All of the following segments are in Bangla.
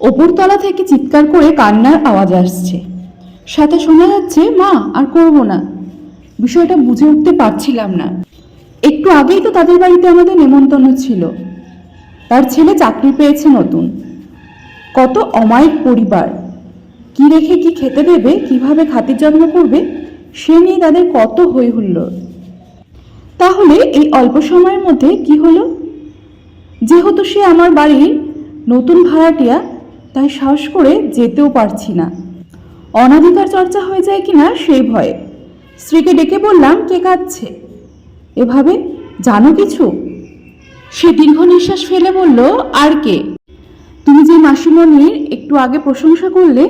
ওপরতলা থেকে চিৎকার করে কান্নার আওয়াজ আসছে। সাথে শোনা যাচ্ছে, মা, আর করব না। বিষয়টা বুঝে উঠতে পারছিলাম না। একটু আগেই তো তাদের বাড়িতে আমাদের নেমন্তন্ন ছিল। তার ছেলে চাকরি পেয়েছে নতুন। কত অমায়িক পরিবার। কি রেখে কি খেতে দেবে, কীভাবে খাতির যত্ন করবে, সে নিয়ে তাদের কত হই হুল্লোড় তাহলে এই অল্প সময়ের মধ্যে কি হলো? যেহেতু সে আমার বাড়ির নতুন ভাড়াটিয়া তাই সাহস করে যেতেও পারছি না। অনাধিকার চর্চা হয়ে যায় কিনা সেই ভয়ে। স্ত্রীকে ডেকে বললাম, কে কাঁদছে? এভাবে? জানো কিছু? সে দীর্ঘ নিঃশ্বাস ফেলে বলল, আর কে? তুমি যে মাসিমণির একটু আগে প্রশংসা করলে,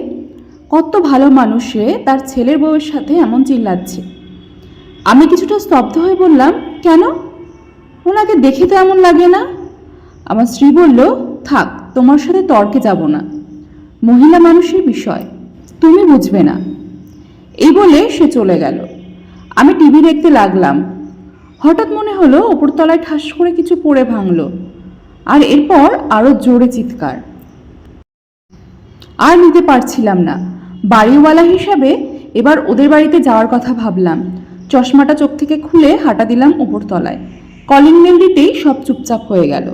কত ভালো মানুষ সে, তার ছেলের বউয়ের সাথে এমন চিল্লাচ্ছে। আমি কিছুটা স্তব্ধ হয়ে বললাম, কেন? ওনাকে দেখে তো এমন লাগে না? আমার স্ত্রী বলল থাক, তোমার সাথে তর্কে যাব না। মহিলা মানুষের বিষয়, তুমি বুঝবে না। এই বলে সে চলে গেল। আমি টিভি দেখতে লাগলাম। হঠাৎ মনে হলো ওপরতলায় ঠাস করে কিছু পড়ে ভাঙলো। আর এরপর আরও জোরে চিৎকার। আর নিতে পারছিলাম না। বাড়িওয়ালা হিসাবে এবার ওদের বাড়িতে যাওয়ার কথা ভাবলাম। চশমাটা চোখ থেকে খুলে হাঁটা দিলাম উপরতলায়। কলিং বেল দিতেই সব চুপচাপ হয়ে গেল।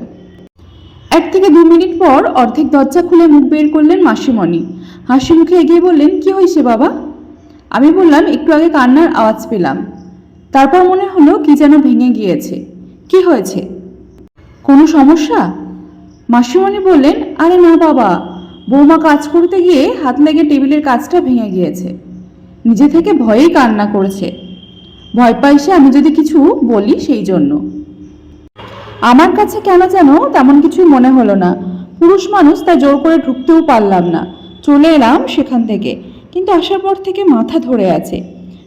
এক থেকে দু মিনিট পর অর্ধেক দরজা খুলে মুখ বের করলেন মাসিমণি। হাসি মুখে এগিয়ে বললেন, কি হয়েছে বাবা? আমি বললাম, একটু আগে কান্নার আওয়াজ পেলাম। তারপর মনে হলো কি যেন ভেঙে গিয়েছে। কি হয়েছে? কোনো সমস্যা? মাসিমণি বললেন, আরে না বাবা, বৌমা কাজ করতে গিয়ে হাত লেগে টেবিলের কাজটা ভেঙে গিয়েছে। নিজে থেকে ভয়েই কান্না করেছে। ভয় পাইছে আমি যদি কিছু বলি সেই জন্য। আমার কাছে কেন যেন তেমন কিছুই মনে হলো না। পুরুষ মানুষ তাই জোর করে ঢুকতেও পারলাম না। চলে এলাম সেখান থেকে, কিন্তু আসার পর থেকে মাথা ধরে আছে।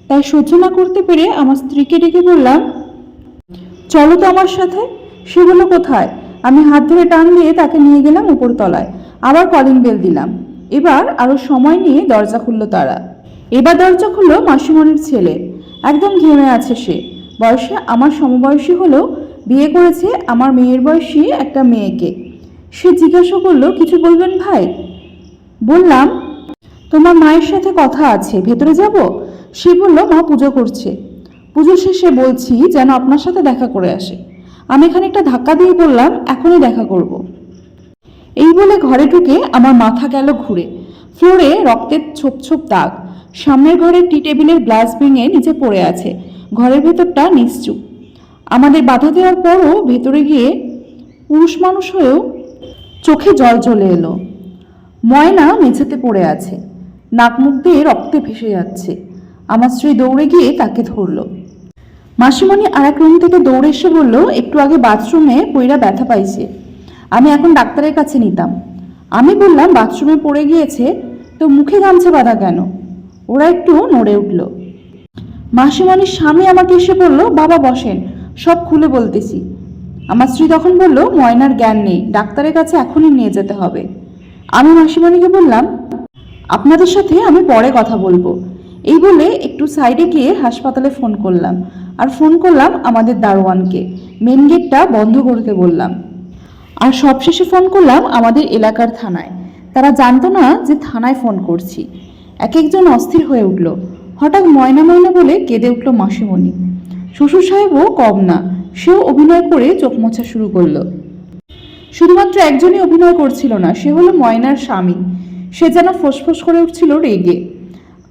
তাই সহ্য না করতে পেরে আমার স্ত্রীকে ডেকে বললাম, চলো তো আমার সাথে। সে বলল, কোথায়? আমি হাত ধরে টান দিয়ে তাকে নিয়ে গেলাম উপর তলায় আবার কলিং বেল দিলাম। এবার আরও সময় নিয়ে দরজা খুললো তারা। এবার দরজা খুললো মাসিমণির ছেলে। একদম ঘেমে আছে সে। বয়সে আমার সমবয়সী হলেও বিয়ে করেছে আমার মেয়ের বয়সী একটা মেয়েকে। সে জিজ্ঞাসা করল, কিছু বলবেন ভাই? বললাম, তোমার মায়ের সাথে কথা আছে, ভেতরে যাব? সে বলল, মা পুজো করছে। পুজো শেষে বলছি, যেন আপনার সাথে দেখা করে আসে। আমি এখানে একটা ধাক্কা দিয়ে বললাম, এখনই দেখা করব। এই বলে ঘরে ঢুকে আমার মাথা গেল ঘুরে। ফ্লোরে রক্তের ছোপ ছোপ দাগ। সামনের ঘরের টি টেবিলের গ্লাস ভেঙে নিচে পড়ে আছে। ঘরের ভেতরটা নিশ্চুপ। আমাদের বাধা দেওয়ার পরও ভেতরে গিয়ে পুরুষ মানুষ হয়েও চোখে জল চলে এলো। ময়না মেঝেতে পড়ে আছে। নাক মুখ দিয়ে রক্তে ভেসে যাচ্ছে। আমার স্ত্রী দৌড়ে গিয়ে তাকে ধরলো। মাসিমণি আর এক রুম থেকে দৌড়ে এসে বলল, একটু আগে বাথরুমে পইরা ব্যথা পাইছে। আমি এখন ডাক্তারের কাছে নিতাম। আমি বললাম, বাথরুমে পড়ে গিয়েছে, তো মুখে গামছে বাঁধা কেন? ওরা একটু নড়ে উঠল। মাসিমণির স্বামী আমাকে এসে বলল, বাবা বসেন সব খুলে বলতেছি। আমার স্ত্রী তখন বলল, ময়নার জ্ঞান নেই, ডাক্তারের কাছে এখনই নিয়ে যেতে হবে। আমি মাসিমণিকে বললাম, আপনাদের সাথে আমি পরে কথা বলব। এই বলে একটু সাইডে গিয়ে হাসপাতালে ফোন করলাম। আর ফোন করলাম আমাদের দারোয়ানকে। মেন গেটটা বন্ধ করতে বললাম। আর সবশেষে ফোন করলাম আমাদের এলাকার থানায়। তারা জানতো না যে থানায় ফোন করছি। এক একজন অস্থির হয়ে উঠল। হঠাৎ ময়না ময়না বলে কেঁদে উঠল মাসিমণি। শ্বশুর সাহেবও কম না। সেও অভিনয় করে চোখ মোছা শুরু করল। শুধুমাত্র একজনই অভিনয় করছিল না, সে হলো ময়নার স্বামী। সে যেন ফোঁসফোঁস করে উঠছিল রেগে।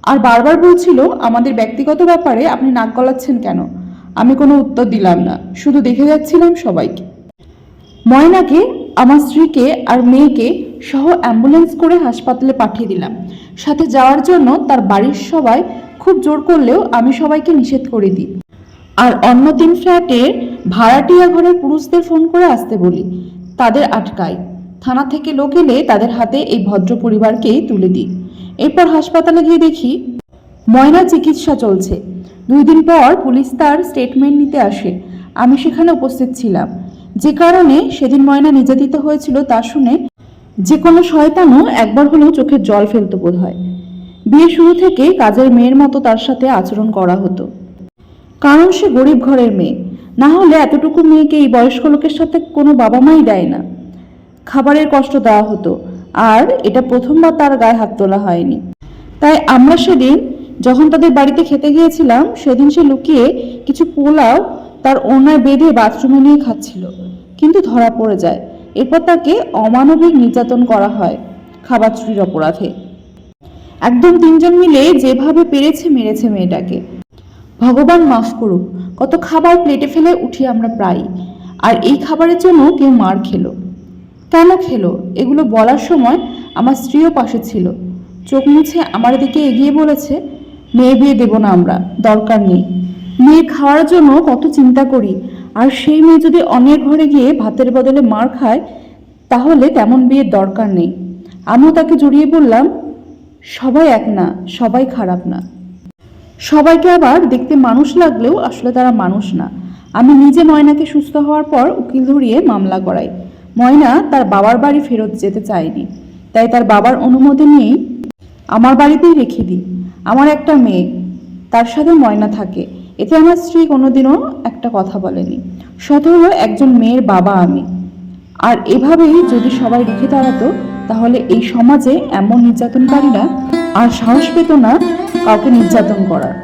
আর বারবার বলছিল, আমাদের ব্যক্তিগত ব্যাপারে আপনি নাক গলাচ্ছেন কেন? আমি কোনো উত্তর দিলাম না, শুধু দেখে যাচ্ছিলাম সবাইকে। ময়নাকে, আমার স্ত্রীকে আর মেয়েকে সহ অ্যাম্বুলেন্স করে হাসপাতালে পাঠিয়ে দিলাম। সাথে যাওয়ার জন্য তার বাড়ির সবাই খুব জোর করলেও আমি সবাইকে নিষেধ করে দিই। আর অন্য তিন ফ্ল্যাটের ভাড়াটিয়া ঘরের পুরুষদের ফোন করে আসতে বলি। তাদের আটকাই। থানা থেকে লোক এলে তাদের হাতে এই ভদ্র পরিবারকেই তুলে দিই। এরপর হাসপাতালে গিয়ে দেখি ময়না চিকিৎসা চলছে। দুই দিন পর পুলিশ তার স্টেটমেন্ট নিতে আসে। আমি সেখানে উপস্থিত ছিলাম। যে কারণে সেদিন ময়না নির্যাতিত হয়েছিল তা শুনে যে কোনো শয়তানও একবার হলেও চোখের জল ফেলতো বোধ হয় বিয়ে শুরু থেকে কাজের মেয়ের মতো তার সাথে আচরণ করা হতো। কারণ সে গরিব ঘরের মেয়ে। না হলে এতটুকু মেয়েকে এই বয়স্ক লোকের সাথে কোনো বাবা মাই দেয় না। খাবারের কষ্ট দেওয়া হতো, আর এটা প্রথমবার তার গায়ে হাত তোলা হয়নি। তাই আমরা সেদিন যখন তাদের বাড়িতে খেতে গিয়েছিলাম, সেদিন সে লুকিয়ে কিছু পোলাও তার ওনায় বেঁধে বাথরুমে নিয়ে খাচ্ছিল। কিন্তু ধরা পড়ে যায়। এরপর তাকে অমানবিক নির্যাতন করা হয় খাবার চুরির অপরাধে। একদম তিনজন মিলে যেভাবে পেরেছে, মেরেছে মেয়েটাকে। ভগবান মাফ করুক, কত খাবার প্লেটে ফেলে উঠি আমরা প্রায় আর এই খাবারের জন্য কেউ মার খেলো। কেন খেলো? এগুলো বলার সময় আমার স্ত্রীও পাশে ছিল। চোখ মুছে আমার দিকে এগিয়ে বলেছে, মেয়ে বিয়ে দেবো না আমরা, দরকার নেই। মেয়ে খাওয়ার জন্য কত চিন্তা করি, আর সেই মেয়ে যদি অন্যের ঘরে গিয়ে ভাতের বদলে মার খায়, তাহলে তেমন বিয়ের দরকার নেই। আমিও তাকে জড়িয়ে বললাম, সবাই এক না, সবাই খারাপ না। সবাইকে আবার দেখতে মানুষ লাগলেও আসলে তারা মানুষ না। আমি নিজে ময়নাকে সুস্থ হওয়ার পর উকিল ধরিয়ে মামলা করাই। ময়না তার বাবার বাড়ি ফেরত যেতে চায়নি। তাই তার বাবার অনুমতি নিয়েই আমার বাড়িতেই রেখে দিই। আমার একটা মেয়ে, তার সাথে ময়না থাকে। এতে আমার স্ত্রী কোনোদিনও একটা কথা বলেনি। শত হলো একজন মেয়ের বাবা আমি। আর এভাবেই যদি সবাই রেখে দাঁড়াতো, তাহলে এই সমাজে এমন নির্যাতনকারীরা আর সাহস পেত না কাউকে নির্যাতন করার।